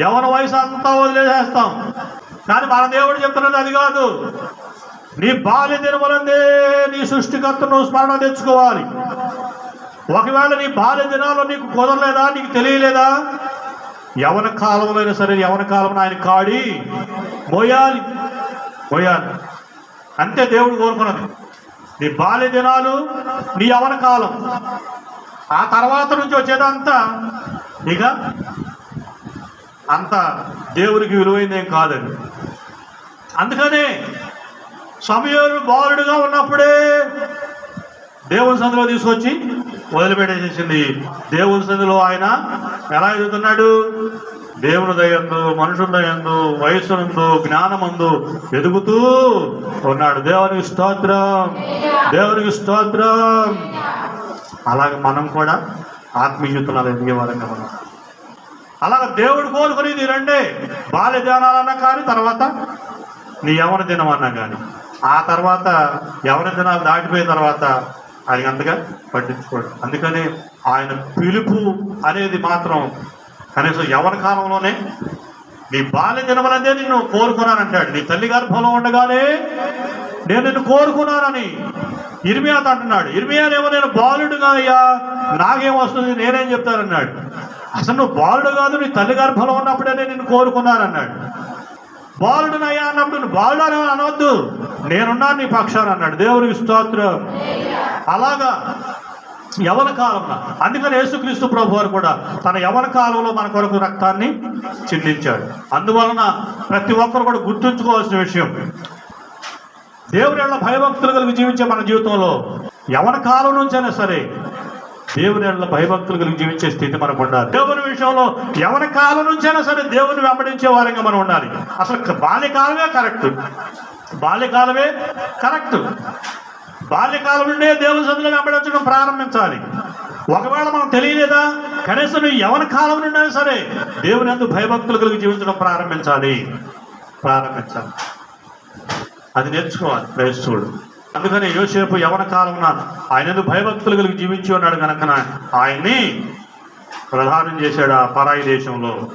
యవన వయసు అంతా వదిలేసేస్తాం. కానీ మన దేవుడు చెప్తున్నది అది కాదు. నీ బాల్య దినములందే నీ సృష్టికర్తను స్మరణ తెచ్చుకోవాలి. ఒకవేళ నీ బాల్య దినాల్లో నీకు కుదరలేదా నీకు తెలియలేదా? యవన కాలంలో సరే యవన కాలం ఆయన కాడి మోయాలి. మోయాలి. అంతే దేవుడు కోరుకున్నది. నీ బాల్య దినాలు నీ యవన కాలం. ఆ తర్వాత నుంచి వచ్చేదంతా ఇక అంత దేవునికి విలువైందేం కాదని అందుకనే సమయాలు బాలుడుగా ఉన్నప్పుడే దేవుని సందులో తీసుకొచ్చి వదిలిపెట్టేసేసింది దేవుని సందులో ఆయన ఎలా ఎదుగుతున్నాడు? దేవుని దయందు మనుషుల దయందు వయస్సునందు జ్ఞానమందు ఎదుగుతూ ఉన్నాడు. దేవునికి స్తోత్రం. దేవునికి స్తోత్రం. అలాగే మనం కూడా ఆత్మీయుతున్నారు ఎదిగే వారంగా మనం అలాగ దేవుడు కోరుకునేది రెండే. బాల్య ధ్యానాలన్నా కానీ తర్వాత నీ యవన దినం అన్నా కానీ. ఆ తర్వాత యవన దినాలు దాటిపోయిన తర్వాత ఆయన అంతగా పట్టించుకోడు. అందుకని ఆయన పిలుపు అనేది మాత్రం కనీసం యవన కాలంలోనే నీ బాల్య దినమనందే నిన్ను కోరుకున్నానంటాడు. నీ తల్లి గర్భంలో ఉండగానే నేను నిన్ను కోరుకున్నానని ఇర్మియాతో అంటున్నాడు. ఇర్మియానేమో నేను బాలుడుగా అయ్యా. నాకేం వస్తుంది? నేనేం చెప్తానన్నాడు. అసలు నువ్వు బాలుడు కాదు నీ తల్లి గర్భంలో ఉన్నప్పుడే నేను కోరుకున్నానన్నాడు బాలుడునయ్యా అన్నప్పుడు నువ్వు బాలుడు అనవద్దు. నేనున్నాను నీ పక్షాన్ని అన్నాడు. దేవుడికి స్తోత్రం. అలాగా యవన కాలంలో. అందుకని యేసుక్రీస్తు ప్రభు వారు కూడా తన యవన కాలంలో మన కొరకు రక్తాన్ని చిందించాడు. అందువలన ప్రతి ఒక్కరు కూడా గుర్తుంచుకోవాల్సిన విషయం. దేవుని భయభక్తులు కలిగి జీవించే మన జీవితంలో యవన కాలం నుంచైనా సరే దేవుని ఎడల భయభక్తులు కలిగి జీవించే స్థితి మనకు ఉండాలి. దేవుని విషయంలో యవన కాలం నుంచైనా సరే దేవుని వెంబడించే వారంగా మనం ఉండాలి. అసలు బాల్యకాలమే కరెక్ట్. బాల్యకాలమే కరెక్ట్. బాల్యకాలం నుండే దేవుని సందులో వెంబడించడం ప్రారంభించాలి. ఒకవేళ మనం తెలియలేదా? కనీసం ఎవరి కాలం నుండి సరే దేవుని అందు భయభక్తులు కలిగి జీవించడం ప్రారంభించాలి. ప్రారంభించాలి. అది నేర్చుకోవాలి. ప్రయత్నం అందుకని యోసేపు యవన కాలం ఆయన భయభక్తులు కలిగి జీవించి ఉన్నాడు కనుక ఆయన్ని ప్రధానం చేశాడు ఆ పరాయి దేశంలో.